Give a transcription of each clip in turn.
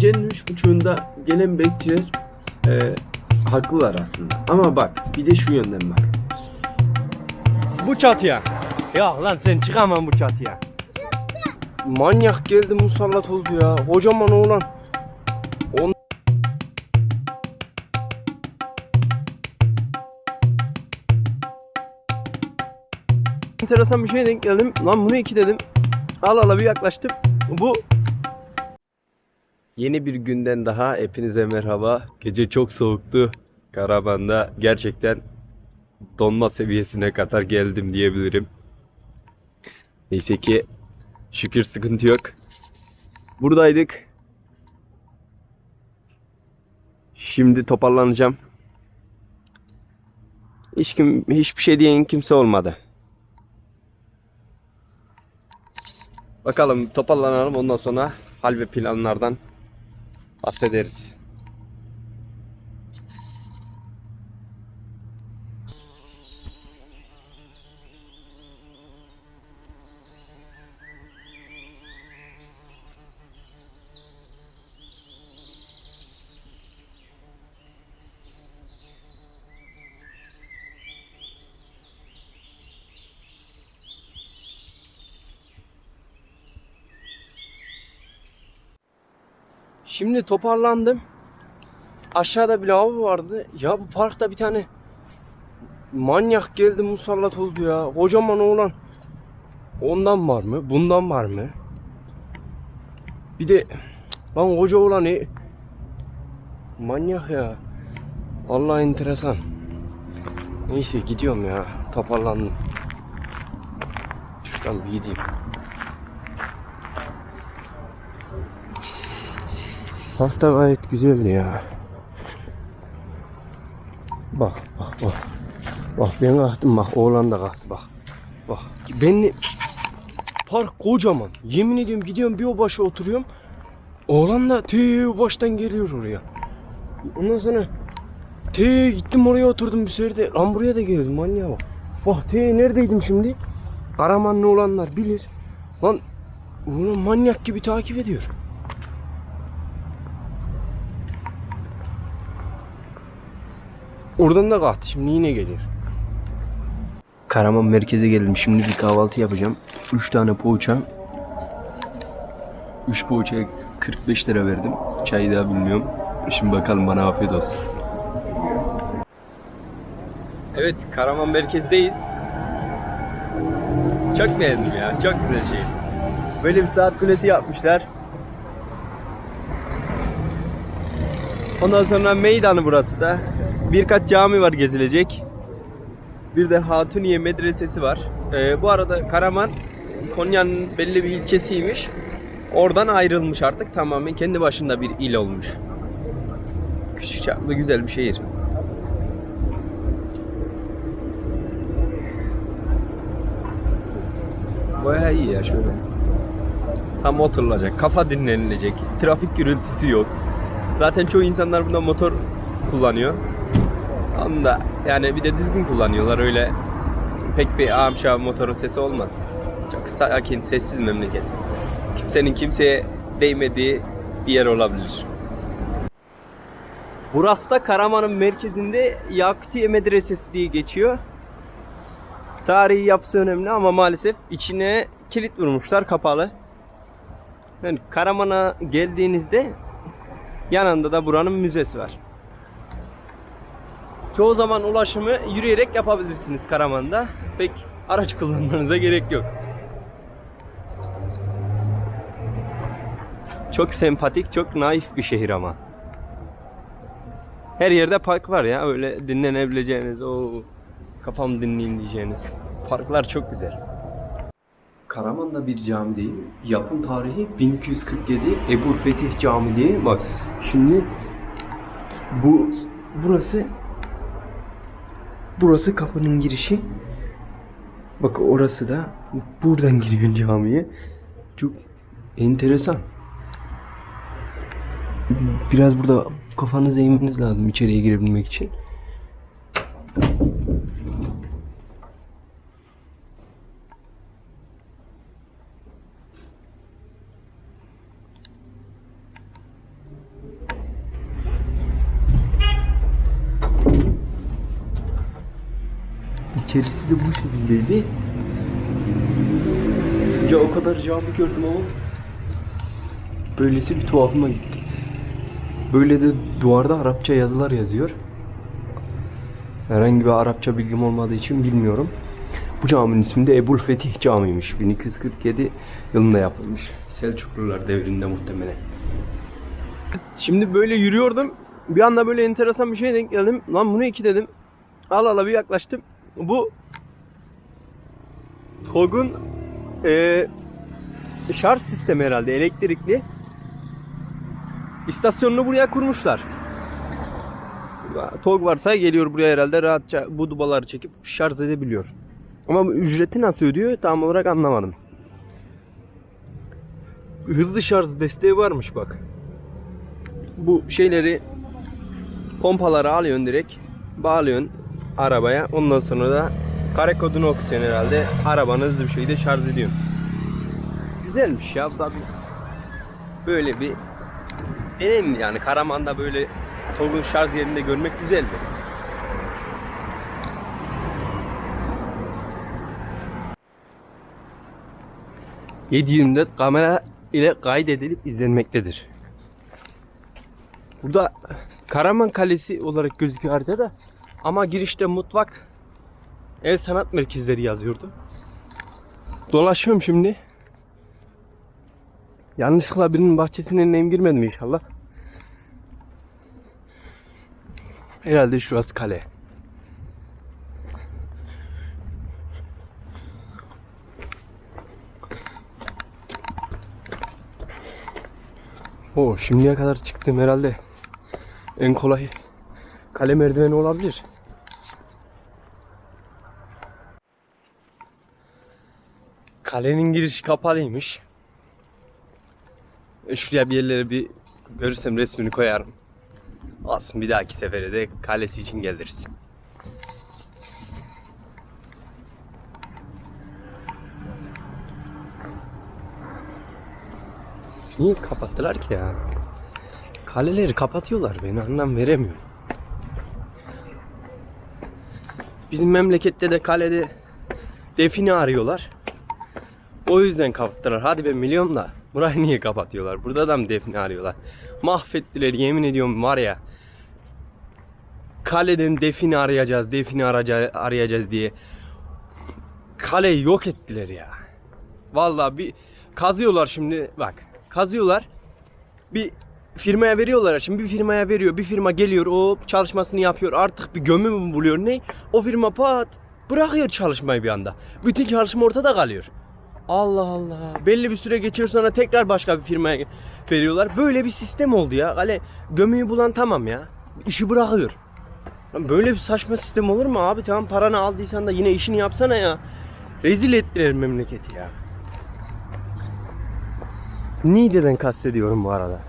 Gecenin üç buçuğunda gelen bekçiler e, haklılar aslında. Ama bak bir de şu yönden bak. Bu çatıya. Ya lan sen çıkamam bu çatıya. Manyak geldi musallat oldu ya. Kocaman oğlan. On... Enteresan bir şeye denk geldim. Lan bunu iki dedim. Al ala bir yaklaştım. Bu Yeni bir günden daha hepinize merhaba. Gece çok soğuktu. Karavanda gerçekten donma seviyesine kadar geldim diyebilirim. Neyse ki şükür sıkıntı yok. Buradaydık. Şimdi toparlanacağım. Hiç kim, hiçbir şey diyen kimse olmadı. Bakalım toparlanalım ondan sonra hal ve planlardan bahsederiz. Şimdi toparlandım. Aşağıda bir lavabo vardı. Ya bu parkta bir tane manyak geldi musallat oldu ya. Kocaman oğlan. Ondan var mı? Bundan var mı? Bir de lan koca oğlan e, manyak ya. Allah enteresan. Neyse gidiyorum ya. Toparlandım. Şuradan bir gideyim. Da gayet güzeldi ya. Bak bak bak. Bak ben kalktım bak oğlan da kalktı bak. Bak ben park kocaman. Yemin ediyorum gidiyorum bir o başa oturuyorum. Oğlan da te baştan geliyor oraya. Ondan sonra te gittim oraya oturdum bir sefer de lan buraya da geldim manyağa bak. Bak te neredeydim şimdi? Karamanlı olanlar bilir. Lan oğlum manyak gibi takip ediyor. Oradan da kalktı. Şimdi yine geliyor. Karaman merkeze geldim. Şimdi bir kahvaltı yapacağım. 3 tane poğaça. 3 poğaçaya 45 lira verdim. Çayı daha bilmiyorum. Şimdi bakalım bana afiyet olsun. Evet Karaman merkezdeyiz. Çok beğendim ya. Çok güzel şey. Böyle bir saat kulesi yapmışlar. Ondan sonra meydanı burası da. Birkaç cami var gezilecek. Bir de Hatuniye Medresesi var. Ee, bu arada Karaman Konya'nın belli bir ilçesiymiş. Oradan ayrılmış artık tamamen kendi başında bir il olmuş. Küçük çaplı güzel bir şehir. Bayağı iyi ya şöyle. Tam oturulacak, kafa dinlenilecek, trafik gürültüsü yok. Zaten çoğu insanlar bunda motor kullanıyor. Onu da yani bir de düzgün kullanıyorlar öyle pek bir amşa motorun sesi olmaz. Çok sakin, sessiz memleket. Kimsenin kimseye değmediği bir yer olabilir. Burası da Karaman'ın merkezinde Yakutiye Medresesi diye geçiyor. Tarihi yapısı önemli ama maalesef içine kilit vurmuşlar kapalı. Yani Karaman'a geldiğinizde yanında da buranın müzesi var. Çoğu zaman ulaşımı yürüyerek yapabilirsiniz Karaman'da. Pek araç kullanmanıza gerek yok. Çok sempatik, çok naif bir şehir ama. Her yerde park var ya öyle dinlenebileceğiniz, o kafam dinleyeyim diyeceğiniz. Parklar çok güzel. Karaman'da bir cami değil. Yapım tarihi 1247 Ebu Fetih Camii diye. Bak şimdi bu burası Burası kapının girişi. Bak orası da buradan giriyor camiye. Çok enteresan. Biraz burada kafanızı eğmeniz lazım içeriye girebilmek için. İçerisi de bu şekildeydi. Ya o kadar cami gördüm ama böylesi bir tuhafıma gitti. Böyle de duvarda Arapça yazılar yazıyor. Herhangi bir Arapça bilgim olmadığı için bilmiyorum. Bu caminin ismi de Ebul Fetih Camii'ymiş. 1247 yılında yapılmış. Selçuklular devrinde muhtemelen. Şimdi böyle yürüyordum. Bir anda böyle enteresan bir şeye denk geldim. Lan bunu iki dedim. Al ala bir yaklaştım. Bu TOG'un eee şarj sistemi herhalde elektrikli. İstasyonunu buraya kurmuşlar. TOG varsa geliyor buraya herhalde rahatça bu dubaları çekip şarj edebiliyor. Ama bu ücreti nasıl ödüyor tam olarak anlamadım. Hızlı şarj desteği varmış bak. Bu şeyleri pompaları alıyorsun direkt bağlıyorsun arabaya ondan sonra da kare kodunu okutuyorsun herhalde arabanı hızlı bir şekilde şarj ediyorsun. Güzelmiş ya tabii. Böyle bir deneyim yani Karaman'da böyle TOG'un şarj yerinde görmek güzeldi. ...724 kamera ile kaydedilip izlenmektedir. Burada Karaman Kalesi olarak gözüküyor haritada. Ama girişte mutfak el sanat merkezleri yazıyordu. Dolaşıyorum şimdi. Yanlışlıkla birinin bahçesine nem girmedim inşallah. Herhalde şurası kale. O şimdiye kadar çıktım herhalde. En kolay kale merdiveni olabilir. Kalenin girişi kapalıymış. E, Şuraya bir yerlere bir görürsem resmini koyarım. Olsun bir dahaki sefere de kalesi için geliriz. Niye kapattılar ki ya? Kaleleri kapatıyorlar beni anlam veremiyorum. Bizim memlekette de kalede define arıyorlar. O yüzden kapattılar. Hadi ben milyon da burayı niye kapatıyorlar? Burada da mı define arıyorlar? Mahvettiler yemin ediyorum var ya. Kaleden define arayacağız, define arayacağız diye. Kaleyi yok ettiler ya. Vallahi bir kazıyorlar şimdi bak. Kazıyorlar. Bir firmaya veriyorlar şimdi bir firmaya veriyor. Bir firma geliyor o çalışmasını yapıyor. Artık bir gömü mü buluyor ne? O firma pat bırakıyor çalışmayı bir anda. Bütün çalışma ortada kalıyor. Allah Allah. Belli bir süre geçiyor sonra tekrar başka bir firmaya veriyorlar. Böyle bir sistem oldu ya. Hani gömüyü bulan tamam ya. İşi bırakıyor. Böyle bir saçma sistem olur mu abi? Tamam paranı aldıysan da yine işini yapsana ya. Rezil ettiler memleketi ya. Niğde'den kastediyorum bu arada.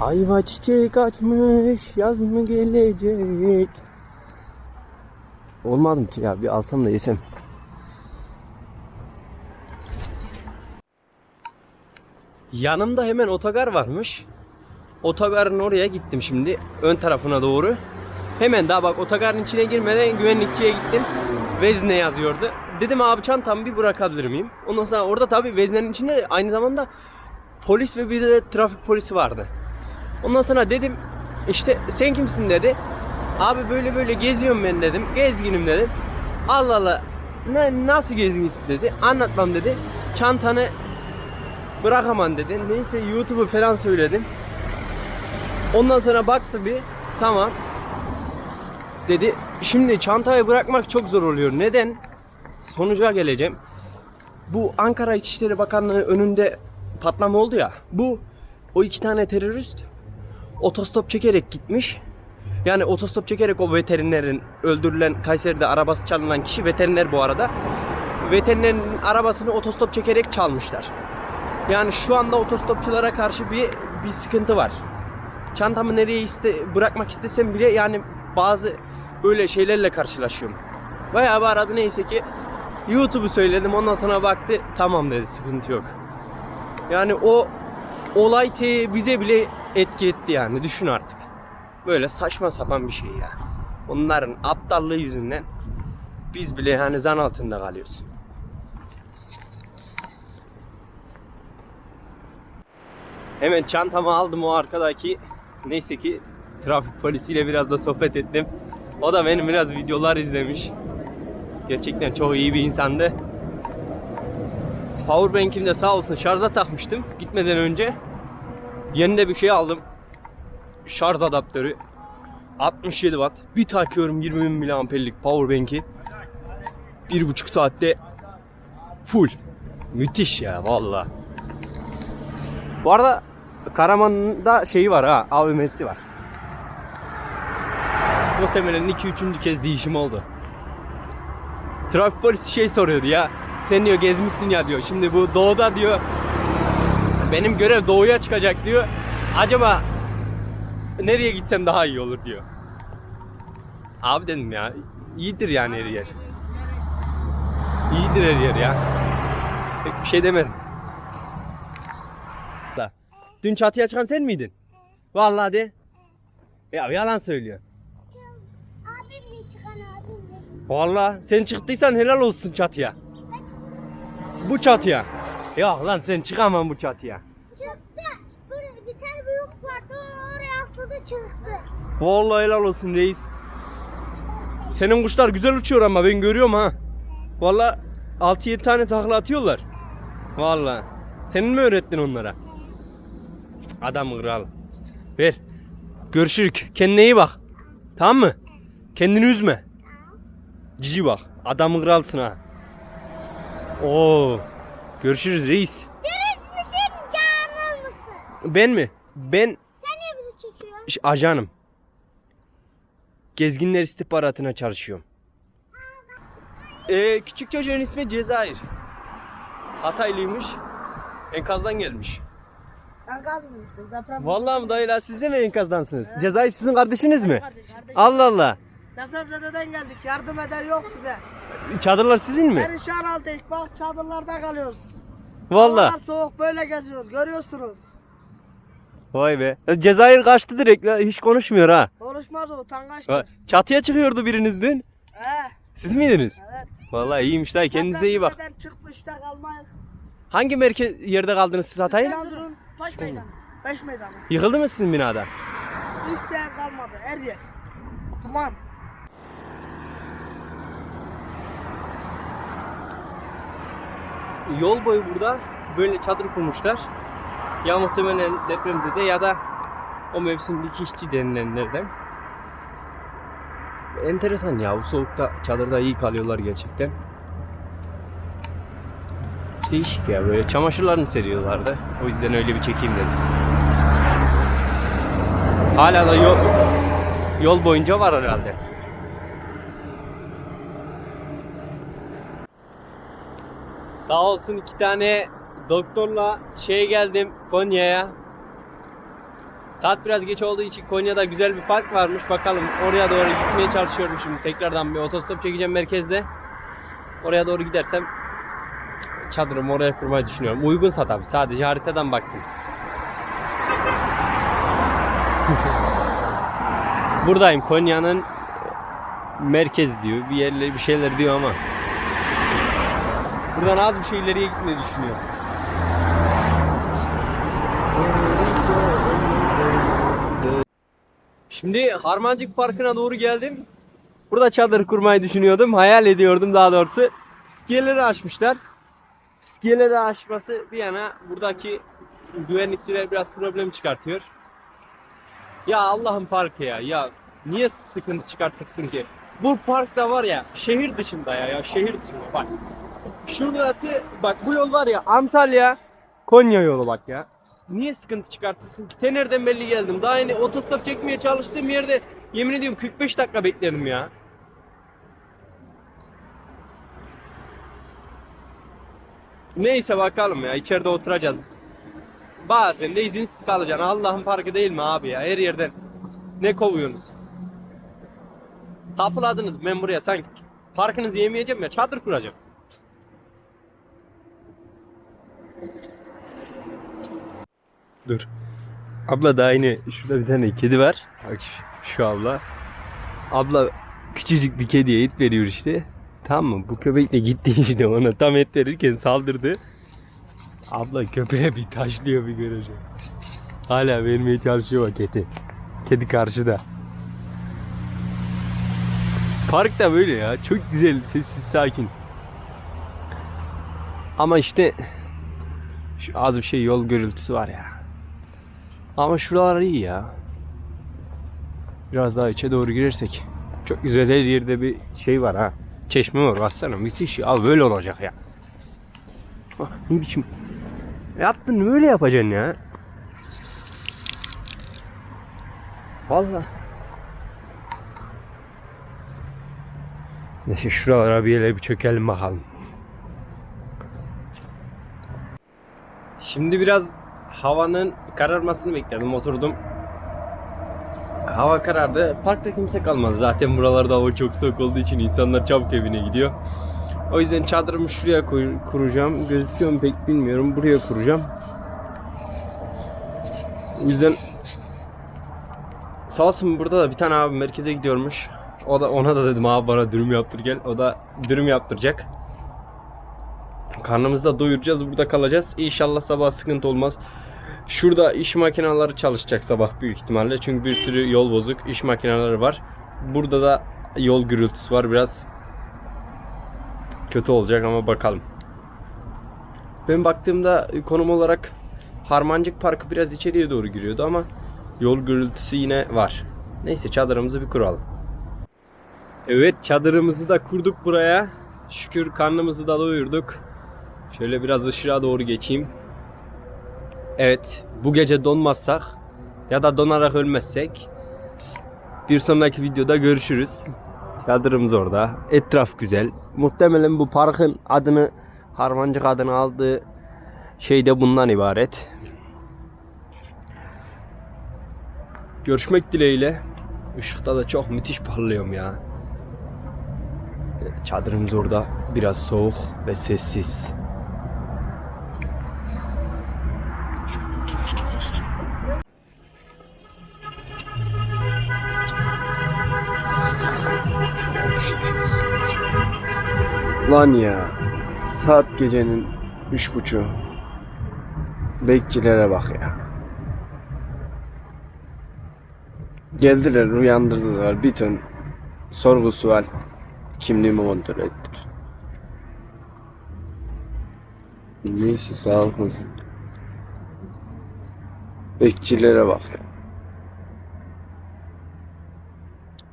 Ayva çiçek açmış, yaz mı gelecek? Olmadım ki ya, bir alsam da yesem. Yanımda hemen otogar varmış. Otogarın oraya gittim şimdi. Ön tarafına doğru. Hemen daha bak otogarın içine girmeden güvenlikçiye gittim. Vezne yazıyordu. Dedim abi çantamı bir bırakabilir miyim? Ondan sonra orada tabii veznenin içinde de aynı zamanda polis ve bir de trafik polisi vardı. Ondan sonra dedim işte sen kimsin dedi. Abi böyle böyle geziyorum ben dedim. Gezginim dedim. Allah Allah ne, nasıl gezginsin dedi. Anlatmam dedi. Çantanı bırakamam dedi. Neyse YouTube'u falan söyledim. Ondan sonra baktı bir tamam dedi. Şimdi çantayı bırakmak çok zor oluyor. Neden? Sonuca geleceğim. Bu Ankara İçişleri Bakanlığı önünde patlama oldu ya. Bu o iki tane terörist otostop çekerek gitmiş. Yani otostop çekerek o veterinerin öldürülen Kayseri'de arabası çalınan kişi veteriner bu arada. Veterinerin arabasını otostop çekerek çalmışlar. Yani şu anda otostopçulara karşı bir bir sıkıntı var. Çantamı nereye iste, bırakmak istesem bile yani bazı böyle şeylerle karşılaşıyorum. Bayağı bir aradı neyse ki YouTube'u söyledim ondan sonra baktı tamam dedi sıkıntı yok. Yani o olay te bize bile etki etti yani düşün artık. Böyle saçma sapan bir şey ya. Onların aptallığı yüzünden biz bile hani zan altında kalıyoruz. Hemen çantamı aldım o arkadaki. Neyse ki trafik polisiyle biraz da sohbet ettim. O da benim biraz videolar izlemiş. Gerçekten çok iyi bir insandı. Powerbank'imi de sağ olsun şarja takmıştım gitmeden önce. Yeni de bir şey aldım. Şarj adaptörü. 67 watt. Bir takıyorum 20 bin miliamperlik powerbank'i. Bir buçuk saatte full. Müthiş ya valla. Bu arada Karaman'da şeyi var ha AVM'si var. Muhtemelen 2-3. kez değişim oldu. Trafik polisi şey soruyordu ya. Sen diyor gezmişsin ya diyor. Şimdi bu doğuda diyor. Benim görev doğuya çıkacak diyor. Acaba nereye gitsem daha iyi olur diyor. Abi dedim ya. iyidir yani her yer. İyidir her yer ya. Pek bir şey demedim. Dün çatıya çıkan sen miydin? Vallahi de. Ya yalan söylüyor. Abimle çıkan abimle. Vallahi sen çıktıysan helal olsun çatıya. Bu çatıya. Ya lan sen çıkamam bu çatıya. Çıktı. Böyle bir tane büyük vardı. Oraya atladı çıktı. Vallahi helal olsun reis. Senin kuşlar güzel uçuyor ama ben görüyorum ha. Vallahi 6-7 tane takla atıyorlar. Vallahi. Senin mi öğrettin onlara? Adam kral. Ver. Görüşürük. Kendine iyi bak. Tamam mı? Kendini üzme. Cici bak. Adam kralsın ha. Oo. Görüşürüz reis. Deniz misin? Canlı mısın? Ben mi? Ben Sen niye bizi çekiyorsun? Ş- ajanım. Gezginler istihbaratına çalışıyorum. Ee, küçük çocuğun ismi Cezayir. Hataylıymış. Enkazdan gelmiş. Enkaz mıyız biz deprem? Vallahi mi dayılar siz de mi enkazdansınız? Cezayir sizin kardeşiniz mi? Allah Allah. Depremzededen geldik. Yardım eden yok bize. Çadırlar sizin mi? Perişan aldık. Bak çadırlarda kalıyoruz. Vallahi. Havalar soğuk böyle geziyoruz. Görüyorsunuz. Vay be. E, Cezayir kaçtı direkt. Hiç konuşmuyor ha. Konuşmaz o. Utangaçtır. Çatıya çıkıyordu biriniz dün. He. Siz miydiniz? Evet. Vallahi iyiymiş dayı. Kendinize iyi bak. Depremzededen çıkmış da kalmayız. Hangi merkez yerde kaldınız siz Hatay'ın? İskenderun baş meydanı. Beş meydanı. Yıkıldı mı sizin binada? Yer kalmadı. Her yer. Duman. Yol boyu burada böyle çadır kurmuşlar. Ya muhtemelen depremzede ya da o mevsimdeki işçi denilenlerden. Enteresan ya bu soğukta çadırda iyi kalıyorlar gerçekten. Değişik ya böyle çamaşırlarını seriyorlardı. O yüzden öyle bir çekeyim dedim. Hala da yol, yol boyunca var herhalde. Sağ olsun iki tane doktorla şeye geldim Konya'ya. Saat biraz geç olduğu için Konya'da güzel bir park varmış. Bakalım oraya doğru gitmeye çalışıyorum şimdi. Tekrardan bir otostop çekeceğim merkezde. Oraya doğru gidersem çadırımı oraya kurmayı düşünüyorum. Uygunsa tabii. Sadece haritadan baktım. Buradayım. Konya'nın merkez diyor. Bir yerleri bir şeyler diyor ama. Buradan az bir şey ileriye gitmeyi düşünüyorum. Şimdi Harmancık Parkı'na doğru geldim. Burada çadır kurmayı düşünüyordum. Hayal ediyordum daha doğrusu. Fiskiyeleri açmışlar. Fiskiyeleri açması bir yana buradaki güvenlikçiler biraz problem çıkartıyor. Ya Allah'ın parkı ya. Ya niye sıkıntı çıkartırsın ki? Bu parkta var ya şehir dışında ya, ya şehir dışında bak. Şurası bak bu yol var ya Antalya Konya yolu bak ya. Niye sıkıntı çıkartırsın ki? Tener'den belli geldim. Daha yeni otostop çekmeye çalıştığım yerde yemin ediyorum 45 dakika bekledim ya. Neyse bakalım ya içeride oturacağız. Bazen de izinsiz kalacaksın. Allah'ın parkı değil mi abi ya? Her yerden ne kovuyorsunuz? Tapıladınız ben buraya sanki parkınızı yemeyeceğim ya çadır kuracağım. Dur. Abla daha yine şurada bir tane kedi var. Bak şu, abla. Abla küçücük bir kediye et veriyor işte. Tamam mı? Bu köpek de gitti işte ona tam et verirken saldırdı. Abla köpeğe bir taşlıyor bir görece. Hala vermeye çalışıyor bak kedi. Kedi karşıda. Park da böyle ya. Çok güzel, sessiz, sakin. Ama işte şu az bir şey yol gürültüsü var ya. Ama şuralar iyi ya. Biraz daha içe doğru girersek. Çok güzel her yerde bir şey var ha. Çeşme var baksana müthiş ya. Böyle olacak ya. Ah, ne biçim. Yaptın böyle yapacaksın ya. Vallahi. Neyse şuralara bir yere bir çökelim bakalım. Şimdi biraz havanın kararmasını bekledim. Oturdum. Hava karardı. Parkta kimse kalmadı. Zaten buralarda hava çok soğuk olduğu için insanlar çabuk evine gidiyor. O yüzden çadırımı şuraya koy- kuracağım. Gözüküyor mu pek bilmiyorum. Buraya kuracağım. O yüzden sağ olsun burada da bir tane abi merkeze gidiyormuş. O da ona da dedim abi bana dürüm yaptır gel. O da dürüm yaptıracak. Karnımızı da doyuracağız. Burada kalacağız. İnşallah sabah sıkıntı olmaz. Şurada iş makineleri çalışacak sabah büyük ihtimalle. Çünkü bir sürü yol bozuk. iş makineleri var. Burada da yol gürültüsü var. Biraz kötü olacak ama bakalım. Ben baktığımda konum olarak Harmancık Parkı biraz içeriye doğru giriyordu ama yol gürültüsü yine var. Neyse çadırımızı bir kuralım. Evet çadırımızı da kurduk buraya. Şükür karnımızı da doyurduk. Şöyle biraz ışığa doğru geçeyim. Evet bu gece donmazsak ya da donarak ölmezsek bir sonraki videoda görüşürüz. Çadırımız orada. Etraf güzel. Muhtemelen bu parkın adını Harmancık adını aldığı şey de bundan ibaret. Görüşmek dileğiyle. Işıkta da çok müthiş parlıyorum ya. Çadırımız orada biraz soğuk ve sessiz. Lan ya. Saat gecenin üç buçuğu. Bekçilere bak ya. Geldiler uyandırdılar bir ton sorgu sual kimliğimi kontrol ettiler. Neyse sağ olun. Bekçilere bak ya.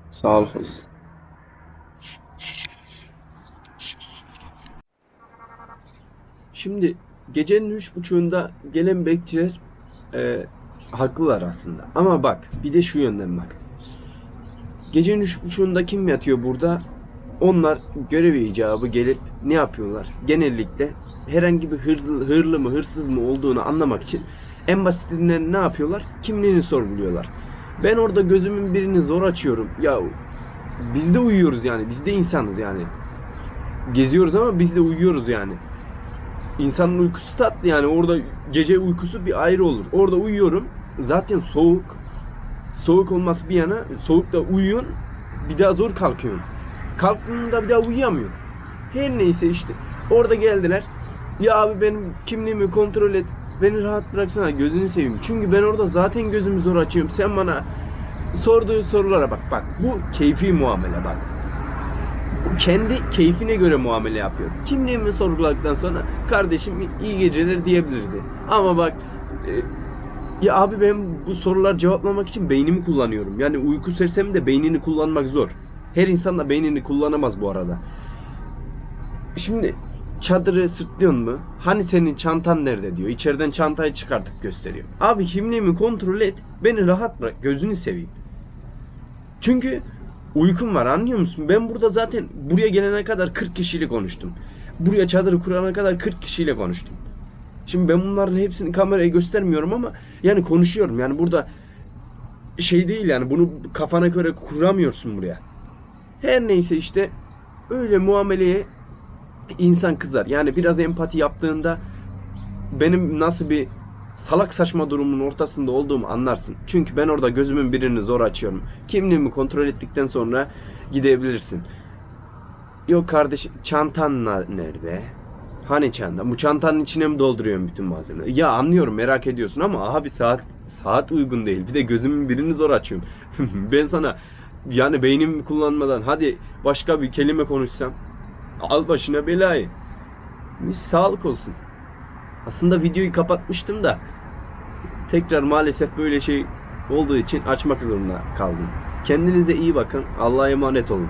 Sağ olun. Şimdi gecenin üç buçuğunda gelen bekçiler e, haklılar aslında. Ama bak bir de şu yönden bak. Gecenin üç buçuğunda kim yatıyor burada? Onlar görev icabı gelip ne yapıyorlar? Genellikle herhangi bir hırslı, hırlı mı hırsız mı olduğunu anlamak için en basitinden ne yapıyorlar? Kimliğini sorguluyorlar. Ben orada gözümün birini zor açıyorum. Ya biz de uyuyoruz yani. Biz de insanız yani. Geziyoruz ama biz de uyuyoruz yani. İnsanın uykusu tatlı yani orada gece uykusu bir ayrı olur. Orada uyuyorum. Zaten soğuk. Soğuk olması bir yana soğukta uyuyorsun. Bir daha zor kalkıyorsun. Kalktığında bir daha uyuyamıyorsun. Her neyse işte. Orada geldiler. Ya abi benim kimliğimi kontrol et. Beni rahat bıraksana gözünü seveyim. Çünkü ben orada zaten gözümü zor açıyorum. Sen bana sorduğu sorulara bak. Bak bu keyfi muamele bak kendi keyfine göre muamele yapıyor. Kimliğimi sorguladıktan sonra kardeşim iyi geceler diyebilirdi. Ama bak e, ya abi ben bu sorular cevaplamak için beynimi kullanıyorum. Yani uyku sersemi de beynini kullanmak zor. Her insan da beynini kullanamaz bu arada. Şimdi çadırı sırtlıyorsun mu? Hani senin çantan nerede diyor. İçeriden çantayı çıkartıp gösteriyor. Abi kimliğimi kontrol et. Beni rahat bırak. Gözünü seveyim. Çünkü uykum var anlıyor musun? Ben burada zaten buraya gelene kadar 40 kişiyle konuştum. Buraya çadırı kurana kadar 40 kişiyle konuştum. Şimdi ben bunların hepsini kameraya göstermiyorum ama yani konuşuyorum. Yani burada şey değil yani bunu kafana göre kuramıyorsun buraya. Her neyse işte öyle muameleye insan kızar. Yani biraz empati yaptığında benim nasıl bir salak saçma durumun ortasında olduğumu anlarsın. Çünkü ben orada gözümün birini zor açıyorum. Kimliğimi kontrol ettikten sonra gidebilirsin. Yok kardeşim çantan nerede? Hani çanta? Bu çantanın içine mi dolduruyorsun bütün malzemeleri? Ya anlıyorum merak ediyorsun ama abi saat saat uygun değil. Bir de gözümün birini zor açıyorum. ben sana yani beynimi kullanmadan hadi başka bir kelime konuşsam al başına belayı. Bir sağlık olsun. Aslında videoyu kapatmıştım da tekrar maalesef böyle şey olduğu için açmak zorunda kaldım. Kendinize iyi bakın. Allah'a emanet olun.